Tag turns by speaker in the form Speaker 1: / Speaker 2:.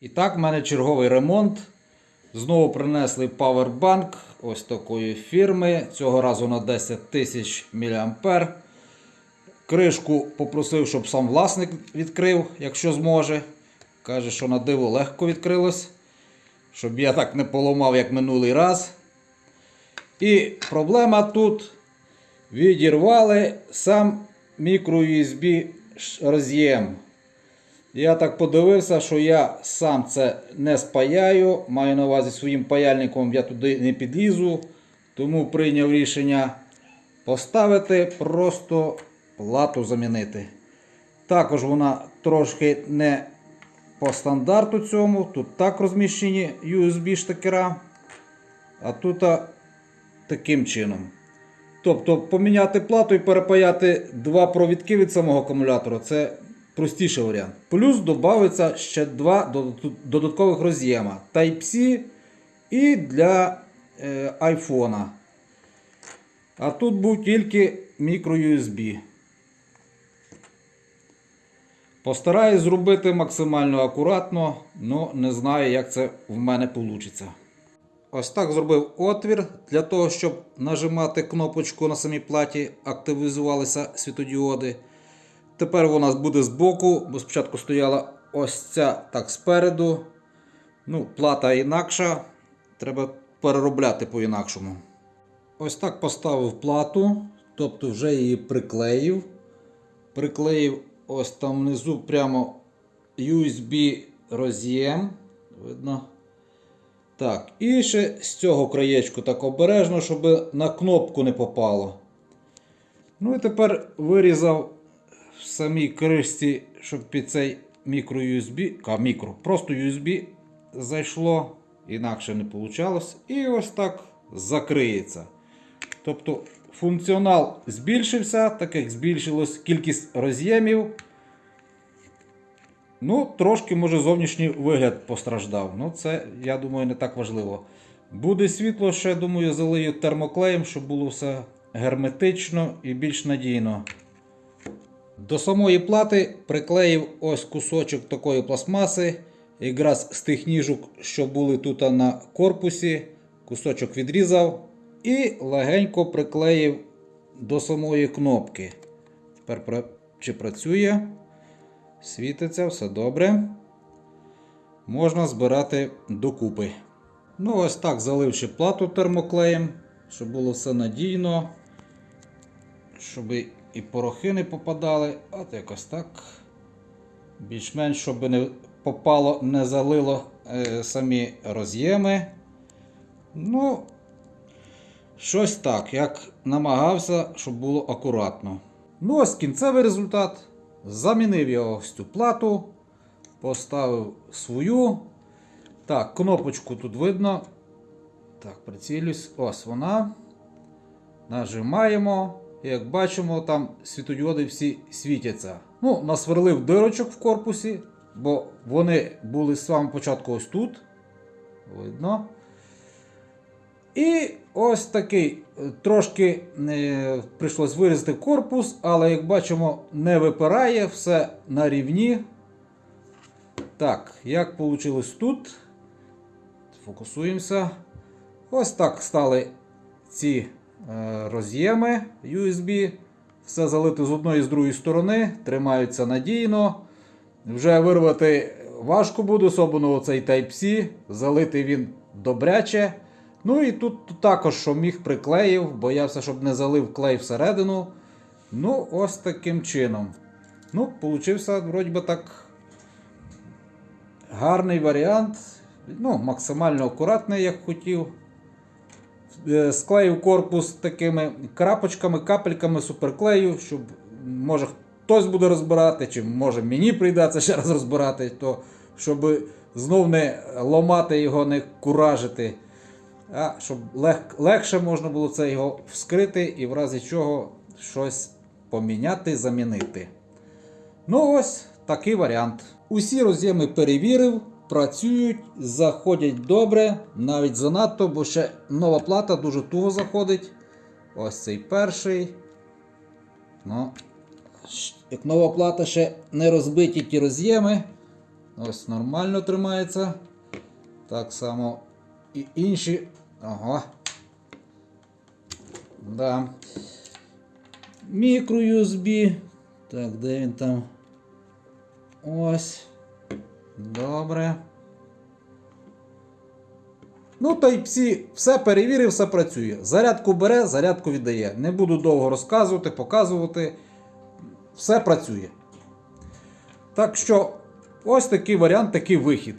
Speaker 1: І так, в мене черговий ремонт. Знову принесли павербанк ось такої фірми. Цього разу на 10 тисяч мА. Кришку попросив, щоб сам власник відкрив, якщо зможе. Каже, що на диво легко відкрилось. Щоб я так не поламав, як минулий раз. І проблема тут відірвали сам мікро-USB роз'єм. Я так подивився, що я сам це не спаяю. Маю на увазі своїм паяльником я туди не підлізу. Тому прийняв рішення поставити, просто плату замінити. Також вона трошки не по стандарту цьому. Тут так розміщені USB штекера. А тут таким чином. Тобто поміняти плату і перепаяти два провідки від самого акумулятора це простіший варіант. Плюс додається ще два додаткових роз'єма Type-C і для е, iPhone. А тут був тільки microUSB. Постараюсь зробити максимально акуратно, але не знаю, як це в мене вийде. Ось так зробив отвір для того, щоб нажимати кнопочку на самій платі, активізувалися світодіоди. Тепер вона буде збоку, бо спочатку стояла ось ця так спереду. Ну, плата інакша, треба переробляти по-інакшому. Ось так поставив плату, тобто вже її приклеїв. Приклеїв ось там внизу прямо USB роз'єм. Видно? Так, і ще з цього краєчку так обережно, щоб на кнопку не попало. Ну і тепер вирізав в самій кришці, щоб під цей мікро USB, а мікро, просто USB зайшло, інакше не вийшло. І ось так закриється. Тобто функціонал збільшився, так як збільшилась кількість роз'ємів. Ну, трошки, може, зовнішній вигляд постраждав. Ну, це, я думаю, не так важливо. Буде світло, ще, думаю, залию термоклеєм, щоб було все герметично і більш надійно. До самої плати приклеїв ось кусочок такої пластмаси, якраз з тих ніжок, що були тут на корпусі. Кусочок відрізав і легенько приклеїв до самої кнопки. Тепер чи працює? Світиться, все добре. Можна збирати докупи. Ну, ось так заливши плату термоклеєм, щоб було все надійно. Щоб і порохи не попадали. От якось так. Більш-менш, щоб не попало, не залило е, самі роз'єми. Ну, щось так, як намагався, щоб було акуратно. Ну, ось кінцевий результат. Замінив я ось цю плату, поставив свою. Так, кнопочку тут видно. Так, прицілюсь. Ось вона. Нажимаємо. Як бачимо, там світодіоди всі світяться. Ну, насверлив дирочок в корпусі, бо вони були з самого початку ось тут. Видно. І ось такий е, трошки е, прийшлось вирізати корпус, але як бачимо, не випирає, все на рівні. Так, як вийшло тут? Фокусуємося. Ось так стали ці роз'єми USB. Все залито з одної і з другої сторони, тримаються надійно. Вже вирвати важко буде, особливо оцей Type-C. Залитий він добряче. Ну і тут також, що міг приклеїв, боявся, щоб не залив клей всередину. Ну, ось таким чином. Ну, получився, вроді би так. Гарний варіант. Ну, максимально акуратний, як хотів. Е, Склеїв корпус такими крапочками, капельками суперклею, щоб може хтось буде розбирати, чи може мені прийдеться ще раз розбирати, то щоб знов не ломати його, не куражити. А щоб лег, легше можна було це його вскрити і в разі чого щось поміняти, замінити. Ну ось такий варіант. Усі роз'єми перевірив, працюють, заходять добре, навіть занадто, бо ще нова плата дуже туго заходить. Ось цей перший. Ну, як нова плата ще не розбиті ті роз'єми. Ось нормально тримається. Так само і інші. Ага. Да. Мікро USB. Так, де він там? Ось. Добре. Ну, Type-C все перевірив, все працює. Зарядку бере, зарядку віддає. Не буду довго розказувати, показувати. Все працює. Так що, ось такий варіант, такий вихід.